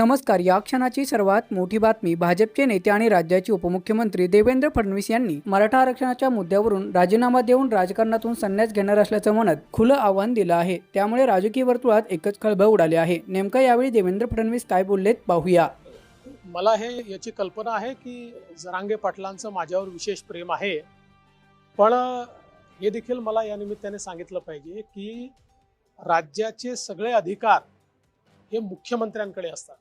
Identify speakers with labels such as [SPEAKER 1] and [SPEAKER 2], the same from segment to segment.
[SPEAKER 1] नमस्कार या क्षणाची सर्वात मोठी बातमी भाजपचे नेते आणि राज्याचे उपमुख्यमंत्री देवेंद्र फडणवीस यांनी मराठा आरक्षणाच्या मुद्द्यावरून राजीनामा देऊन राजकारणातून संन्यास घेणार असल्याचं म्हणत खुलं आव्हान दिलं आहे. त्यामुळे राजकीय वर्तुळात एकच खळबळ उडाली आहे. नेमका यावेळी देवेंद्र फडणवीस काय बोललेत पाहूया.
[SPEAKER 2] मला हे याची कल्पना आहे की जरांगे पाटलांचं माझ्यावर विशेष प्रेम आहे. पण हे देखील मला या निमित्ताने सांगितलं पाहिजे की राज्याचे सगळे अधिकार हे मुख्यमंत्र्यांकडे असतात.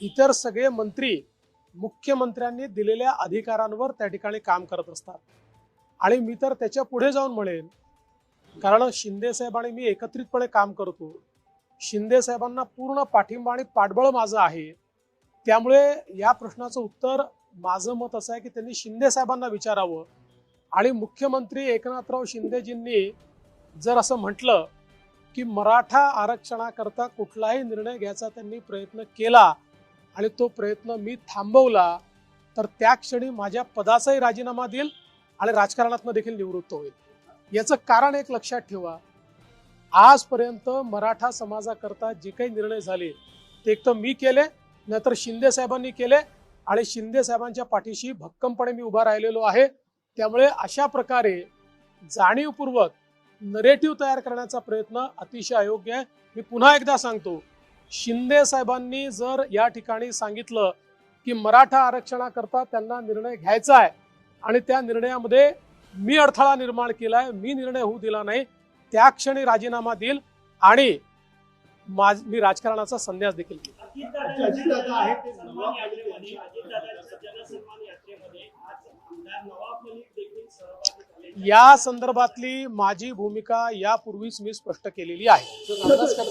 [SPEAKER 2] इतर सगळे मंत्री मुख्यमंत्र्यांनी दिलेल्या अधिकारांवर त्या ठिकाणी काम करत असतात. आणि मी तर त्याच्या पुढे जाऊन म्हणेन कारण शिंदे साहेब आणि मी एकत्रितपणे काम करतो. शिंदे साहेबांना पूर्ण पाठिंबा आणि पाठबळ माझं आहे. त्यामुळे या प्रश्नाचं उत्तर माझं मत असं आहे की त्यांनी शिंदे साहेबांना विचारावं. आणि मुख्यमंत्री एकनाथराव शिंदेजींनी जर असं म्हटलं की मराठा आरक्षणाकरता कुठलाही निर्णय घ्यायचा त्यांनी प्रयत्न केला आणि तो प्रयत्न मी थांबवला तर त्या क्षणी माझ्या पदाचाही राजीनामा देईल आणि राजकारणातनं देखील निवृत्त होईल. याचं कारण एक लक्षात ठेवा. आजपर्यंत मराठा समाजाकरता जे काही निर्णय झाले ते एक तर मी केले नाहीतर शिंदे साहेबांनी केले आणि शिंदे साहेबांच्या पाठीशी भक्कमपणे मी उभा राहिलेलो आहे. त्यामुळे अशा प्रकारे जाणीवपूर्वक नरेटिव्ह तयार करण्याचा प्रयत्न अतिशय अयोग्य आहे. मी पुन्हा एकदा सांगतो शिंदे साहेबांनी जर या ठिकाणी सांगितलं की मराठा आरक्षणाकरता त्यांना निर्णय घ्यायचा आहे आणि त्या निर्णयामध्ये मी अडथळा निर्माण केलाय मी निर्णय होऊ दिला नाही त्या क्षणी राजीनामा देईल आणि माझ मी राजकारणाचा संन्यास देखील घेईल. या संदर्भातली माझी भूमिका यापूर्वीच मी स्पष्ट केलेली आहे.
[SPEAKER 3] असं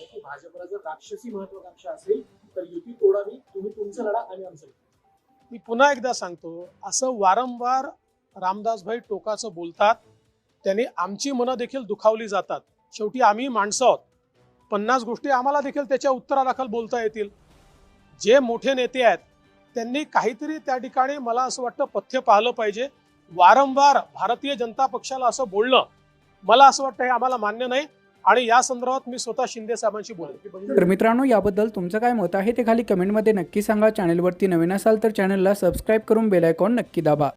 [SPEAKER 3] की भाजपला जर राक्षसी महत्वाकांक्षा असेल तर युती तोडावी तुम्ही तुमचं लढा आम्ही आमचं.
[SPEAKER 2] मी पुन्हा एकदा सांगतो असं वारंवार रामदासभाई टोकाचं बोलतात त्यांनी आमची मनं देखील दुखावली जातात. शेवटी आम्ही माणसं आहोत. पन्नास गोष्टी आम्हाला देखील त्याच्या उत्तरादाखल बोलता येतील. जे मोठे नेते आहेत त्यांनी काहीतरी त्या ठिकाणी मला असं वाटतं पथ्य पाहिलं पाहिजे. वारंवार भारतीय जनता पक्षाला असं बोलणं मला असं वाटतं हे आम्हाला मान्य नाही. आणि या संदर्भात मी स्वतः शिंदे साहेबांशी बोलेन
[SPEAKER 1] तर मित्रांनो याबद्दल तुमचं काय मत आहे ते खाली कमेंटमध्ये नक्की सांगा. चॅनेलवरती नवीन असाल तर चॅनलला सबस्क्राईब करून बेल आयकॉन नक्की दाबा.